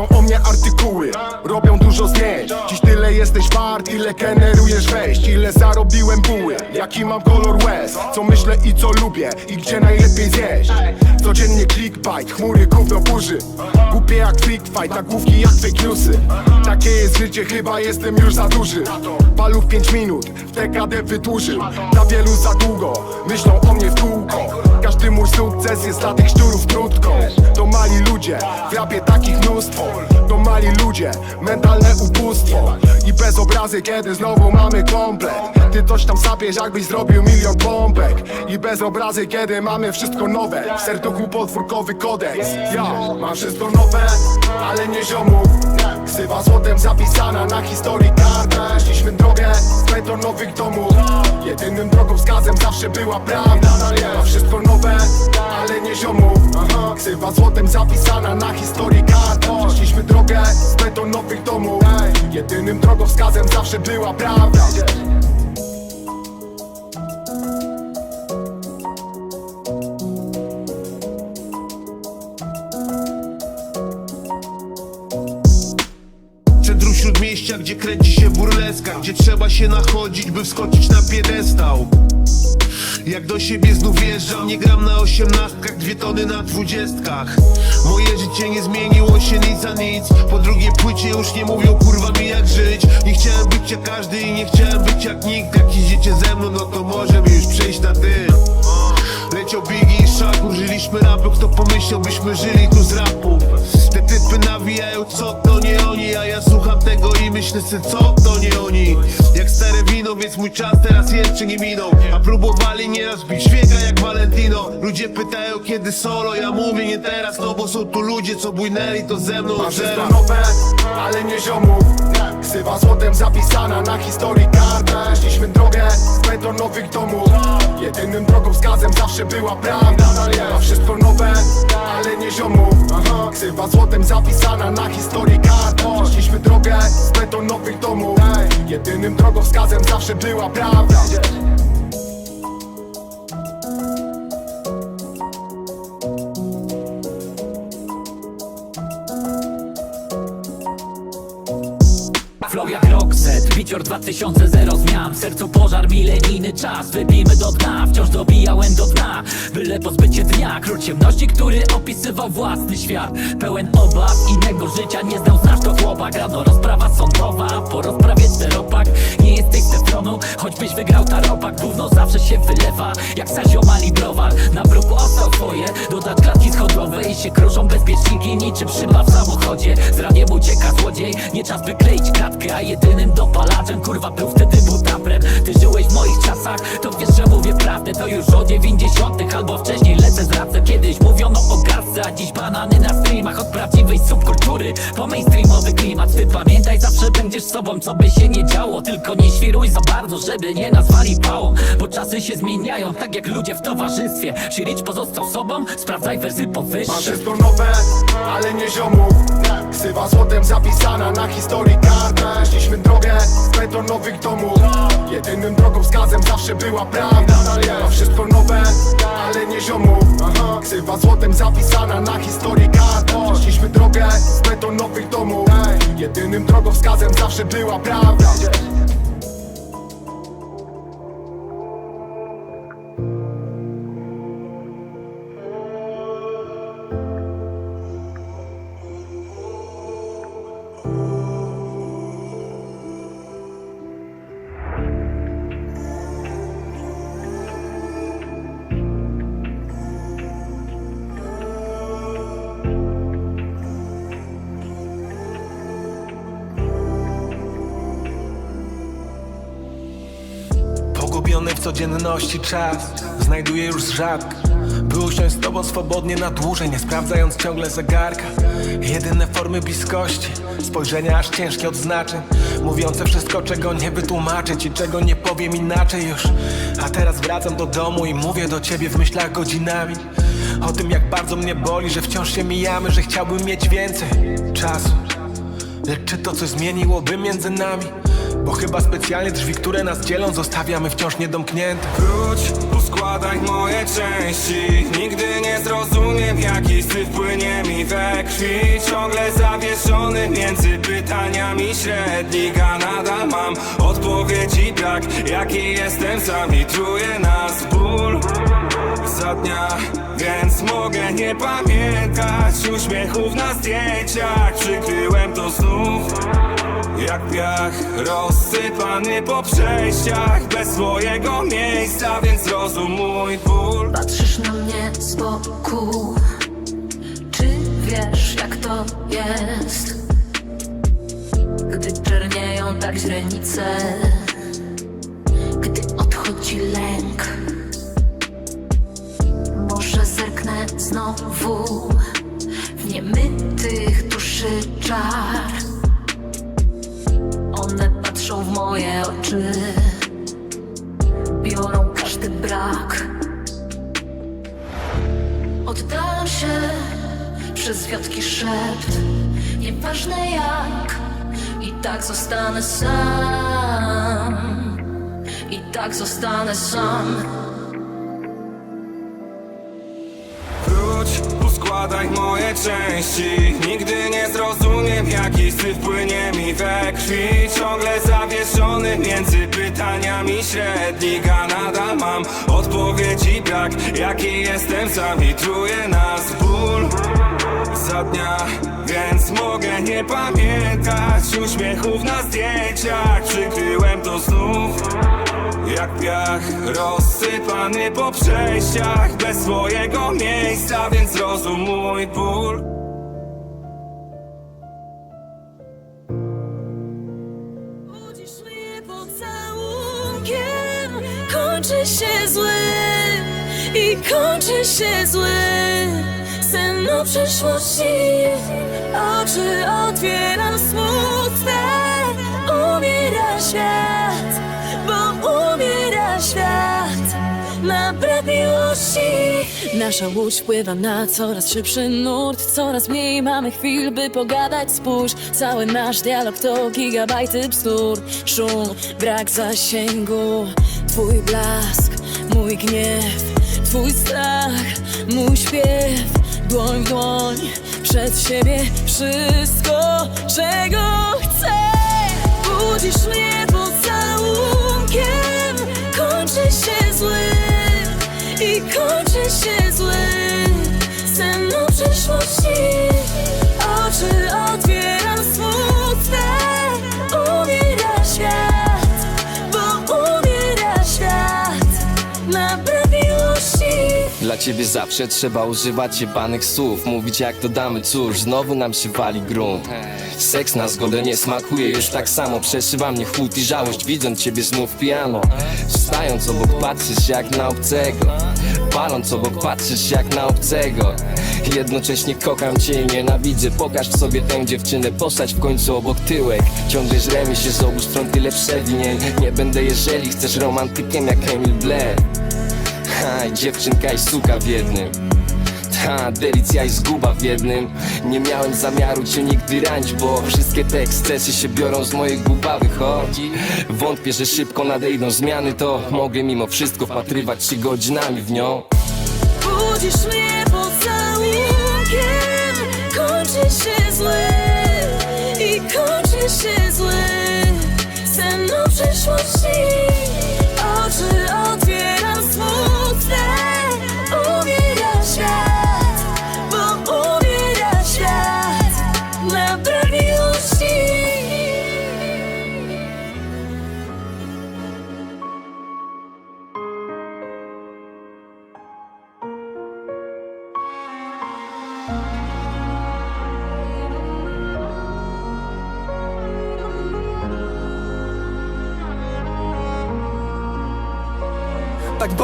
robią o mnie artykuły Robią dużo zdjęć Dziś tyle jesteś wart, ile generujesz wejść. Ile zarobiłem buły, jaki mam kolor łez. Co myślę i co lubię i gdzie najlepiej zjeść. Codziennie clickbait, chmury gówno burzy. Głupie jak freak fight, a główki jak fake newsy. Takie jest życie, chyba jestem już za duży. Palu w 5 minut, w dekadę wydłużył. Dla wielu za długo, myślą o mnie w kółko Każdy mój sukces jest dla tych szczurów krótką To mali ludzie, w rapie takich mnóstwo. To mali ludzie, mentalne ubóstwo. I bez obrazy, kiedy znowu mamy komplet. Ty coś tam sapiesz, jakbyś zrobił milion pompek. I bez obrazy, kiedy mamy wszystko nowe. W serduchu podwórkowy kodeks. Ja mam wszystko nowe, ale nie ziomów Ksywa złotem zapisana na historii karta Szliśmy drogę z betonowych domów. Jedynym drogowskazem zawsze była prawda. Mam wszystko nowe, ale nie ziomów. Ksywa złotem zapisana na historii karta Szliśmy drogę z betonowych domów. Jedynym drogowskazem zawsze była prawda gdzie kręci się burleska Gdzie trzeba się nachodzić, by wskoczyć na piedestał. Jak do siebie znów wjeżdżam, nie gram na osiemnastkach, dwie tony na dwudziestkach. Moje życie nie zmieniło się nic za nic Po drugiej płycie już nie mówią kurwa mi jak żyć. Nie chciałem być jak każdy i nie chciałem być jak nikt. Jak idziecie ze mną, no to możemy już przejść na ty Leciał Biggie i Shaq, użyliśmy rapu Kto pomyślał, byśmy żyli tu z rapu. Te typy nawijają, co to nie oni A ja słucham tego i myślę sobie, co to nie oni. Jak stare wino, więc mój czas teraz jeszcze nie minął. A próbowali nieraz bić świeka jak Valentino. Ludzie pytają, kiedy solo, ja mówię nie teraz No bo są tu ludzie, co bujnęli to ze mną zera nowe, ale nie ziomów Ksywa złotem zapisana na historii karta Szliśmy drogę z betonowych domów. Jedynym drogowskazem zawsze była prawda Mam wszystko nowe, ale nie ziomów Aha. Ksywa złotem zapisana na historii karta Szliśmy drogę z betonowych domów. Jedynym drogowskazem zawsze była prawda Wicior 2000 zero zmian W sercu pożar, milenijny czas. Wybijmy do dna, wciąż dobijałem do dna. Byle pozbycie dnia, król ciemności Który opisywał własny świat. Pełen obaw, innego życia nie znał Znasz to chłopak, rano rozprawa sądowa Po rozprawie czteropak, nie jesteś z tronu Choćbyś wygrał taropak, gówno zawsze się wylewa Jak Sazio Mali browar, na bruku ostał swoje Dodać klatki schodowe i się kruszą bezpieczniki. Niczym szyba w samochodzie, z raniem ucieka złodziej. Nie czas by kleić kratkę, a jedynym dopalaczem Kurwa był wtedy butaprem Ty żyłeś w moich czasach, to wiesz, że mówię prawdę. To już o dziewięćdziesiątych albo wcześniej lecę z racem Kiedyś mówiono o gazce, a dziś banany na streamach. Od prawdziwej subkultury po mainstreamowy klimat. Ty pamiętaj, zawsze będziesz sobą, co by się nie działo. Tylko nie świruj za bardzo, żeby nie nazwali pałą. Bo czasy się zmieniają, tak jak ludzie w towarzystwie. Shirich pozostał sobą, sprawdzaj wersy Mam powyższe wszystko nowe, ale nie ziomów. Ksywa złotem zapisana na historii karta Szliśmy drogę z betonowych domów. Jedynym drogowskazem zawsze była prawda. Mam wszystko nowe, ale nie Aha. Ksywa złotem zapisana na historii karta Szliśmy drogę z betonowych domów. Jedynym drogowskazem zawsze była prawda Pogubiony w codzienności czas. Znajduję już rzadko By usiąść z tobą swobodnie na dłużej Nie sprawdzając ciągle zegarka. Jedyne formy bliskości. Spojrzenia aż ciężkie odznaczeń Mówiące wszystko czego nie wytłumaczyć I czego nie powiem inaczej już. A teraz wracam do domu i mówię do ciebie w myślach godzinami. O tym jak bardzo mnie boli, że wciąż się mijamy Że chciałbym mieć więcej czasu. Lecz czy to coś zmieniłoby między nami? Bo chyba specjalnie drzwi, które nas dzielą Zostawiamy wciąż niedomknięte. Wróć, poskładaj moje części. Nigdy nie zrozumiem jaki syf płynie mi we krwi. Ciągle zawieszony między pytaniami średnik A nadal mam odpowiedzi brak Jaki jestem sam i truje nas ból. Za dnia Więc mogę nie pamiętać uśmiechów na zdjęciach. Przykryłem to znów jak piach rozsypany po przejściach Bez swojego miejsca, więc rozum mój ból Patrzysz na mnie z boku. Czy wiesz jak to jest? Gdy czernieją tak źrenice Gdy odchodzi lęk Może zerknę znowu W niemytych duszy czar moje oczy. Biorą każdy brak. Oddalam się przez wiotki szept. Nieważne jak I tak zostanę sam. I tak zostanę sam poskładaj moje części. Nigdy nie zrozumiem jaki syf płynie mi we krwi. Ciągle zawieszony między pytaniami średnik A nadal mam odpowiedzi brak. Jaki jestem sam i truje nas ból. Za dnia Więc mogę nie pamiętać uśmiechów na zdjęciach. Przykryłem to znów jak piach rozsypany po przejściach Bez swojego miejsca, więc rozum mój ból. Budzisz mnie pocałunkiem Kończy się zły I kończy się zły Sen o przyszłości Oczy otwieram smutne Umiera świat Na brak miłości Nasza łódź pływa na coraz szybszy nurt. Coraz mniej mamy chwil, by pogadać Spójrz, cały nasz dialog to gigabajty bzdur. Szum, brak zasięgu. Twój blask, mój gniew. Twój strach, mój śpiew. Dłoń w dłoń, przed siebie. Wszystko, czego chcę. Budzisz mnie pocałunkiem Ciebie zawsze trzeba używać jebanych słów Mówić jak dodamy, cóż, znowu nam się wali grunt. Seks na zgodę nie smakuje już tak samo Przeszywa mnie chłód i żałość, widząc ciebie znów pijano. Wstając obok patrzysz jak na obcego. Paląc obok patrzysz jak na obcego. Jednocześnie kocham cię i nienawidzę. Pokaż sobie tę dziewczynę, postać w końcu obok tyłek. Ciągle żremy się z obu stron tyle przewinień. Nie będę jeżeli chcesz romantykiem jak Emil Blair Ha, i dziewczynka i suka w jednym. Ta, delicja i zguba w jednym. Nie miałem zamiaru cię nigdy ranić Bo wszystkie te ekscesy się biorą z mojej głupawy chodzi Wątpię, że szybko nadejdą zmiany. To mogę mimo wszystko wpatrywać się godzinami w nią. Budzisz mnie pocałunkiem Kończy się zły I kończy się zły Sen o przyszłości Oczy otwieram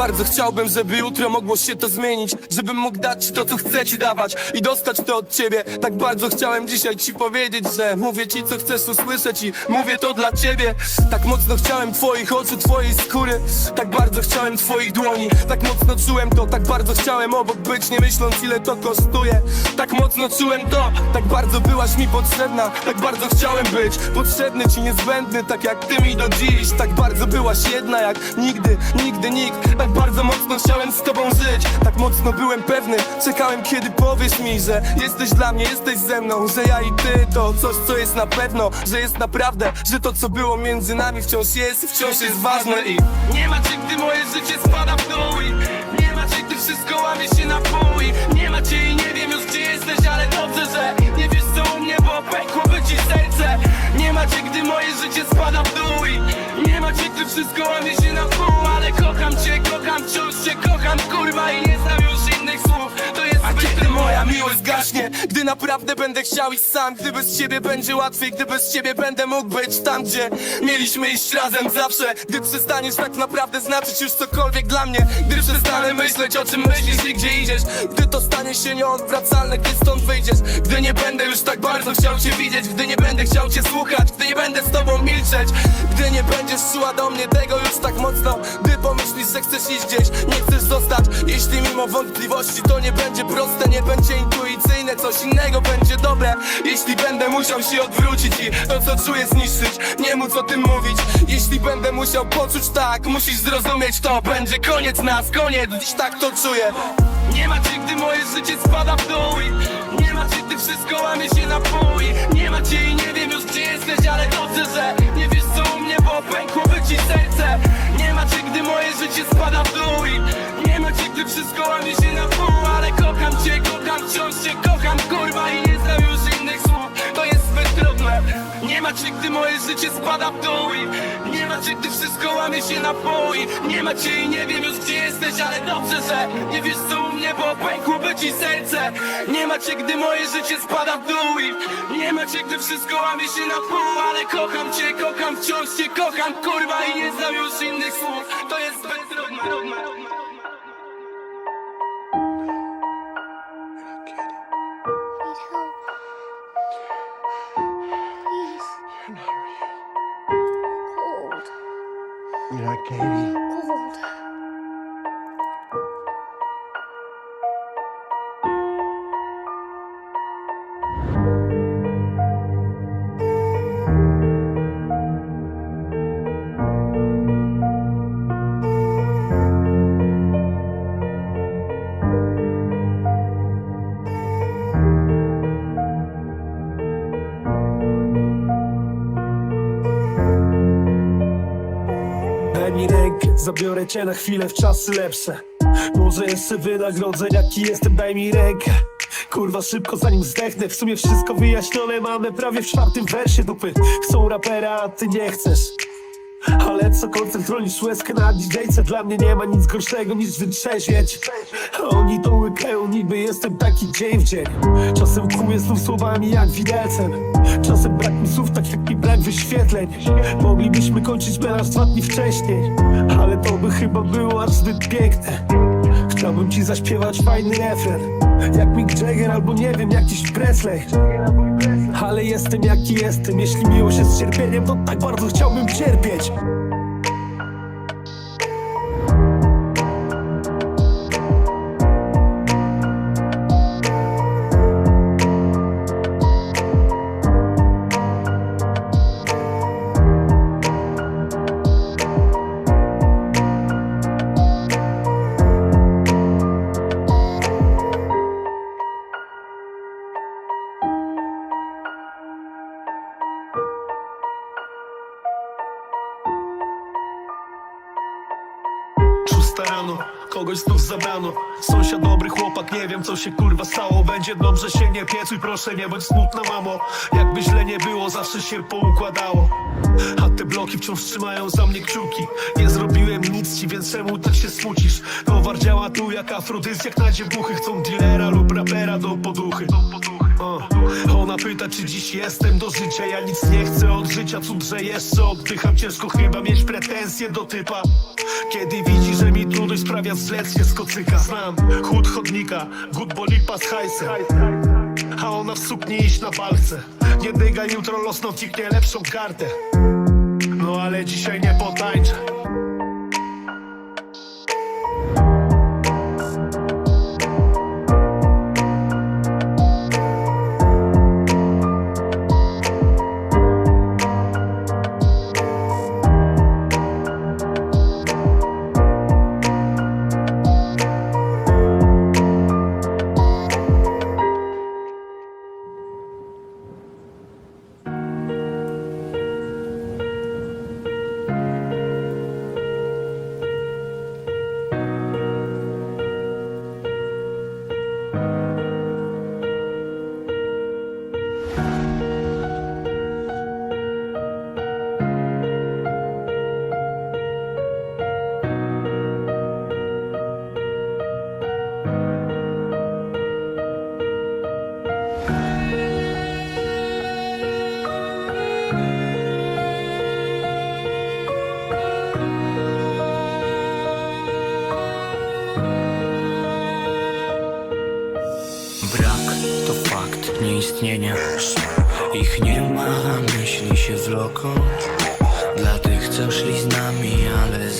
bardzo chciałbym, żeby jutro mogło się to zmienić Żebym mógł dać to, co chcę ci dawać I dostać to od ciebie. Tak bardzo chciałem dzisiaj ci powiedzieć, że Mówię ci, co chcesz usłyszeć i mówię to dla ciebie. Tak mocno chciałem twoich oczu, twojej skóry Tak bardzo chciałem twoich dłoni. Tak mocno czułem to, tak bardzo chciałem obok być Nie myśląc ile to kosztuje. Tak mocno czułem to, tak bardzo byłaś mi potrzebna. Tak bardzo chciałem być potrzebny ci niezbędny Tak jak ty mi do dziś. Tak bardzo byłaś jedna jak nigdy, nigdy nikt. Tak bardzo mocno chciałem z tobą żyć. Tak mocno byłem pewny Czekałem kiedy powiesz mi, że jesteś dla mnie, jesteś ze mną Że ja i ty to coś co jest na pewno Że jest naprawdę, że to co było między nami wciąż jest i wciąż jest ważne I nie ma cię, gdy moje życie spada w dół i Nie ma cię, gdy wszystko łamie się na pół i Nie ma cię i nie wiem już gdzie jesteś, ale dobrze, że Nie wiesz co u mnie, bo pękłoby ci serce Nie ma cię, gdy moje życie spada w dół i Nie ma cię, gdy wszystko łamie się na pół Ale kocham cię, kocham, wciąż cię kocham, kurwa I nie znam już innych słów, to jest A kiedy moja miłość gaśnie? Gdy naprawdę będę chciał iść sam Gdy bez ciebie będzie łatwiej Gdy bez ciebie będę mógł być tam, gdzie Mieliśmy iść razem zawsze. Gdy przestaniesz tak naprawdę znaczyć już cokolwiek dla mnie Gdy przestanę myśleć o czym myślisz i gdzie idziesz. Gdy to stanie się nieodwracalne, gdy stąd wyjdziesz. Gdy nie będę już tak bardzo chciał cię widzieć Gdy nie będę chciał cię słuchać Gdy nie będę z tobą milczeć. Gdy nie będziesz czuła do mnie tego już tak mocno. Gdy pomyślisz, że chcesz iść gdzieś Nie chcesz zostać. Jeśli mimo wątpliwości to nie będzie proste Nie będzie intuicyjne, coś innego będzie dobre. Jeśli będę musiał się odwrócić i to co czuję zniszczyć Nie móc o tym mówić. Jeśli będę musiał poczuć tak Musisz zrozumieć to Będzie koniec nas, koniec. Dziś tak to czuję. Nie ma cię, gdy moje życie spada w dół i Nie ma cię, gdy wszystko łamie się na pół Nie ma cię i nie wiem już gdzie jesteś Ale dobrze, że nie wiesz co u mnie, bo pękłoby ci serce. Nie ma cię, gdy moje życie spada w dół. I Nie ma cię, gdy wszystko łamie się na pół Ale kocham cię, kocham, wciąż cię Nie ma cię, gdy moje życie spada w dół Nie ma cię, gdy wszystko łamie się na pół i Nie ma cię i nie wiem już gdzie jesteś, ale dobrze, że Nie wiesz co u mnie, bo pękłoby ci serce. Nie ma cię, gdy moje życie spada w dół Nie ma cię, gdy wszystko łamie się na pół Ale kocham cię, kocham, wciąż cię kocham, kurwa I nie znam już innych słów, to jest zbyt Mira, Katie. Zabiorę cię na chwilę w czasy lepsze. Może jeszcze wynagrodzę jaki jestem, daj mi rękę. Kurwa szybko zanim zdechnę, w sumie wszystko wyjaśnione Mamy prawie w czwartym wersie dupy. Chcą rapera, a ty nie chcesz ale co koncert ronisz łezkę na DJ-ce Dla mnie nie ma nic gorszego niż wytrzeźwieć. Oni to łykają niby jestem taki dzień w dzień. Czasem kłuję znów słowami jak widelcem. Czasem brak mi słów tak jak mi brak wyświetleń. Moglibyśmy kończyć melanż dwa dni wcześniej Ale to by chyba było aż zbyt piękne. Chciałbym ci zaśpiewać fajny refren. Jak Mick Jagger albo nie wiem, jakiś Presley. Ale jestem jaki jestem. Jeśli miłość jest cierpieniem, to tak bardzo chciałbym cierpieć zabrano Sąsiad dobry chłopak, nie wiem co się kurwa stało. Będzie dobrze się nie piecuj, proszę nie bądź smutna mamo. Jakby źle nie było, zawsze się poukładało. A te bloki wciąż trzymają za mnie kciuki. Nie zrobiłem nic ci, więc czemu tak się smucisz? Towar działa tu jak afrodyzjak na dziewuchy. Chcą dealera lub rapera do poduchy. O, ona pyta, czy dziś jestem do życia. Ja nic nie chcę od życia, cud, że jeszcze oddycham Ciężko chyba mieć pretensje do typa. Kiedy widzi, że mi trudność sprawia zlec się z kocyka. Znam chód chodnika, good bolipa z hajsem. A ona w sukni iść na palce. Nie dyga, jutro losną tiknie lepszą kartę. No ale dzisiaj nie potańczę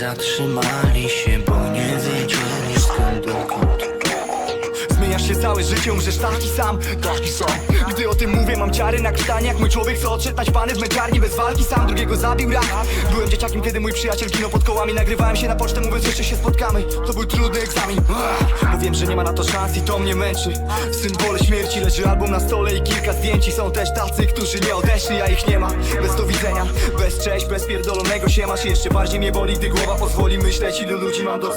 zatrzymali się całe życie, umrzesz taki sam, taki sam Gdy o tym mówię, mam ciary na krtanie Jak mój człowiek, co odszedł naćpany w męczarni Bez walki. Sam, drugiego zabił rak Byłem dzieciakiem, kiedy mój przyjaciel ginął pod kołami. Nagrywałem się na pocztę, mówiąc, jeszcze się spotkamy. To był trudny egzamin. Bo wiem, że nie ma na to szans i to mnie męczy. Symbole śmierci leży album na stole i kilka zdjęć. I Są też tacy, którzy nie odeszli, a ich nie ma. Bez do widzenia, bez cześć, bez pierdolonego się masz. Jeszcze bardziej mnie boli, gdy głowa pozwoli myśleć Ilu ludzi mam do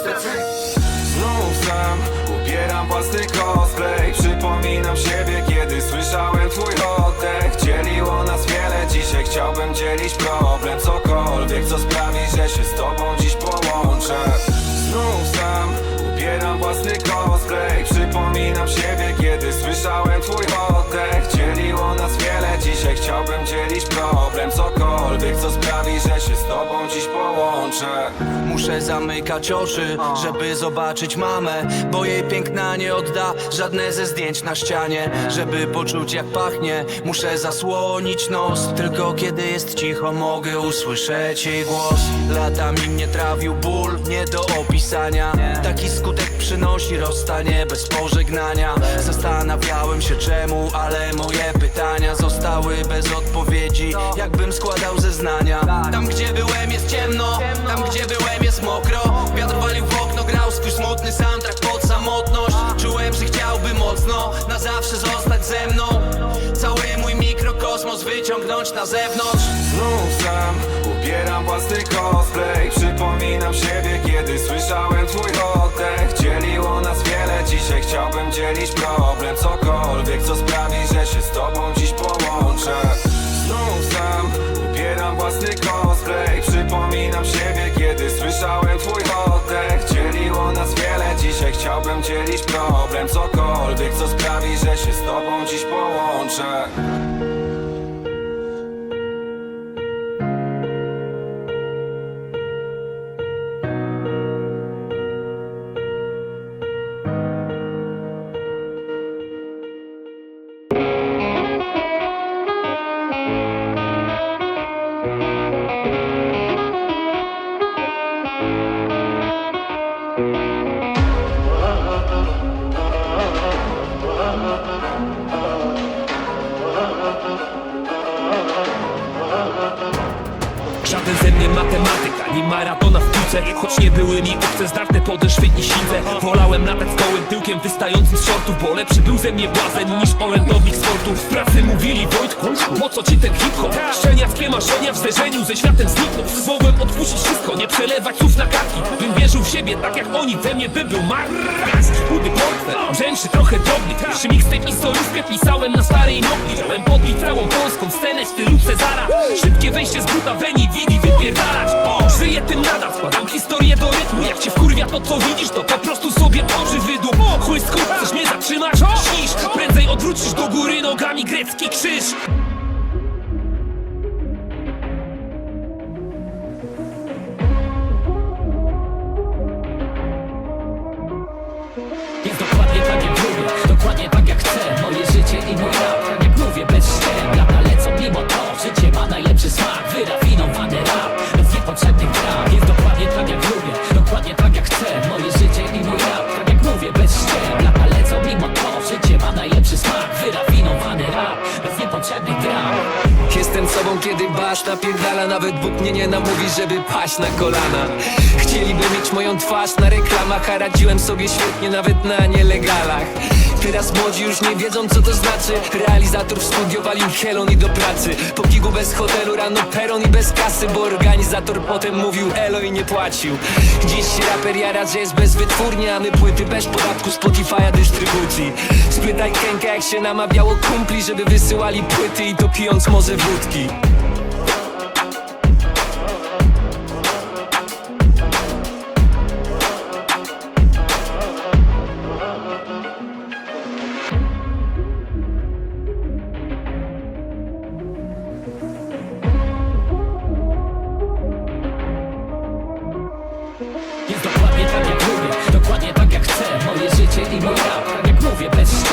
Znów sam ubieram płasty cosplay. Przypominam siebie, kiedy słyszałem twój oddech. Dzieliło nas wiele, dzisiaj chciałbym dzielić problem. Cokolwiek, co sprawi, że się z tobą dziś połączę. Znów sam ubieram własny cosplay. Przypominam siebie, kiedy słyszałem twój oddech. Dzieliło nas wiele, dzisiaj chciałbym dzielić problem. Cokolwiek, co sprawi, że się z tobą dziś połączę Muszę zamykać oczy, żeby zobaczyć mamę Bo jej piękna nie odda żadne ze zdjęć na ścianie. Żeby poczuć jak pachnie, muszę zasłonić nos. Tylko kiedy jest cicho mogę usłyszeć jej głos. Latami mnie trawił ból, nie do opisania. Taki skutek przynosi rozstanie bez pożegnania. Zastanawiałem się czemu, ale moje pytania zostały bez odpowiedzi Jakbym składał zeznania. Tam gdzie byłem jest ciemno, tam gdzie byłem jest mokro. Wiatr walił w okno, grał swój smutny soundtrack pod samotność. Czułem, że chciałby mocno, na zawsze zostać ze mną. Cały mój mikrokosmos wyciągnąć na zewnątrz. Znów sam ubieram własny cosplay. Przypominam siebie, kiedy słyszałem twój oddech. Dzieliło nas wiele, dzisiaj chciałbym dzielić problem. Cokolwiek, co sprawi, że się z tobą dziś połączę ubieram własny cosplay Przypominam siebie, kiedy słyszałem twój oddech. Dzieliło nas wiele, dzisiaj chciałbym dzielić problem. Cokolwiek, co sprawi, że się z tobą dziś połączę Żaden ze mnie matematyka, nie maratona w piłce Choć nie były mi obce zdarte podeszwy i siłę Wolałem latać z gołym tyłkiem wystającym z shortów Bo lepszy był ze mnie błazen niż orędownik sportu W pracy mówili Wojtku, po co ci ten hip-hop? Szczeniackie marzenia w zderzeniu ze światem znikną Mogłem odpuścić wszystko, nie przelewać słów na kartki. Bym wierzył w siebie, tak jak oni, we mnie by był marraz Chudy portfel, brzęczy trochę drobny. Pierwszy mixtape i solówkę pisałem na starej nogli Chciałem podbić całą polską scenę w stylu Cezara. Szybkie wejście z buta Weni, widi wypierdalać co widzisz, to po prostu sobie oczy Chuj skurcz, chcesz mnie zatrzymać? Śnisz, prędzej odwróć Wrócisz do góry nogami grecki krzyż. Jest dokładnie tak jak lubię, dokładnie tak jak chcę. Moje życie i mój rap, jak mówię bez ściem. Lata lecą mimo to, życie ma najlepszy smak. Wyrafinowany rap, bez niepotrzebnych dram dokładnie tak jak chcę. Moje życie i mój rap, tak jak mówię bez ściem Lata lecą mimo to, życie ma najlepszy smak? Wyrafinowany rap, bez niepotrzebnych dram Jestem sobą, kiedy basz napierdala Nawet Bóg mnie nie namówi, żeby paść na kolana Chcieliby mieć moją twarz na reklamach A radziłem sobie świetnie nawet na nielegalach. Teraz młodzi już nie wiedzą co to znaczy. Realizator w studio walił helon i do pracy. Po gigu bez hotelu, rano peron i bez kasy Bo organizator potem mówił elo i nie płacił. Dziś raper jara, że jest bez wytwórni A my płyty bez podatku Spotify'a dystrybucji. Spytaj Kenka jak się namawiało kumpli Żeby wysyłali płyty i to pijąc może wódki Moje życie i mój rap, jak mówię bez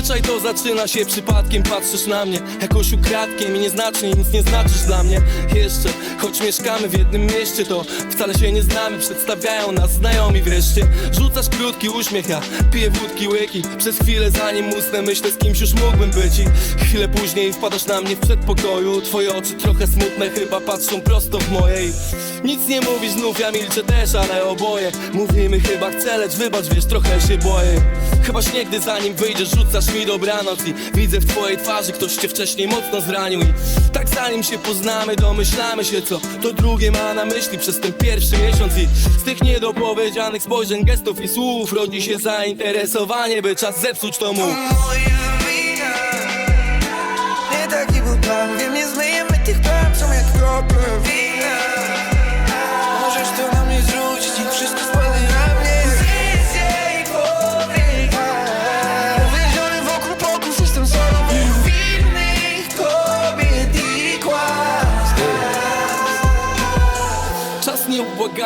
Zazwyczaj to zaczyna się przypadkiem Patrzysz na mnie jakoś ukradkiem I nieznacznie nic nie znaczysz dla mnie. Jeszcze, choć mieszkamy w jednym mieście To wcale się nie znamy Przedstawiają nas znajomi. Wreszcie Rzucasz krótki uśmiech, ja piję wódki łyki. Przez chwilę zanim usnę myślę z kimś już mógłbym być. I chwilę później wpadasz na mnie w przedpokoju. Twoje oczy trochę smutne chyba patrzą prosto w mojej Nic nie mówisz znów, ja milczę też, ale oboje. Mówimy chyba chcę, lecz wybacz, wiesz, trochę się boję. Chyba śniegdy zanim wyjdziesz, rzucasz mi dobranoc I widzę w twojej twarzy, ktoś cię wcześniej mocno zranił I tak zanim się poznamy, domyślamy się co To drugie ma na myśli przez ten pierwszy miesiąc I z tych niedopowiedzianych spojrzeń, gestów i słów Rodzi się zainteresowanie, by czas zepsuć to mów Moja wina Nie taki był plan Wiem, nie zmyjemy tych plam Są jak krople. wina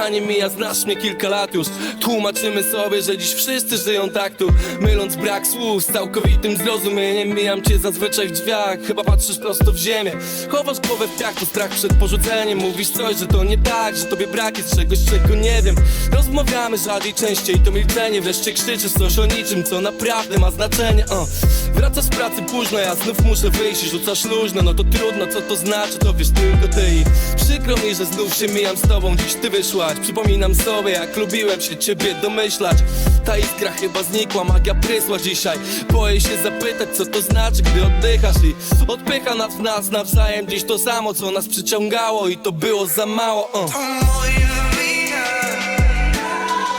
nieubłaganie mija, znasz mnie kilka lat już. Tłumaczymy sobie, że dziś wszyscy żyją tak tu. Myląc brak słów z całkowitym zrozumieniem Mijam cię zazwyczaj w drzwiach, chyba patrzysz prosto w ziemię. Chowasz głowę w piach, to strach przed porzuceniem. Mówisz coś, że to nie tak, że tobie brak jest czegoś, czego nie wiem. Rozmawiamy rzadziej, częściej, to milczenie. Wreszcie krzyczysz coś o niczym, co naprawdę ma znaczenie. O. Wracasz z pracy późno, ja znów muszę wyjść i rzucasz luźno. No to trudno, co to znaczy, to wiesz tylko ty. I Przykro mi, że znów się mijam z tobą, dziś ty wyszłaś Przypominam sobie jak lubiłem się ciebie domyślać. Ta iskra chyba znikła, magia prysła dzisiaj. Boję się zapytać co to znaczy gdy oddychasz I odpycha nas, nas nawzajem dziś to samo co nas przyciągało I to było za mało uh. To moje wina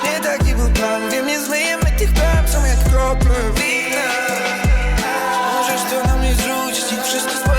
Nie taki był plan, wiem nie zmyjemy tych plam Są jak krople wina Możesz to na mnie zrzucić, wszystko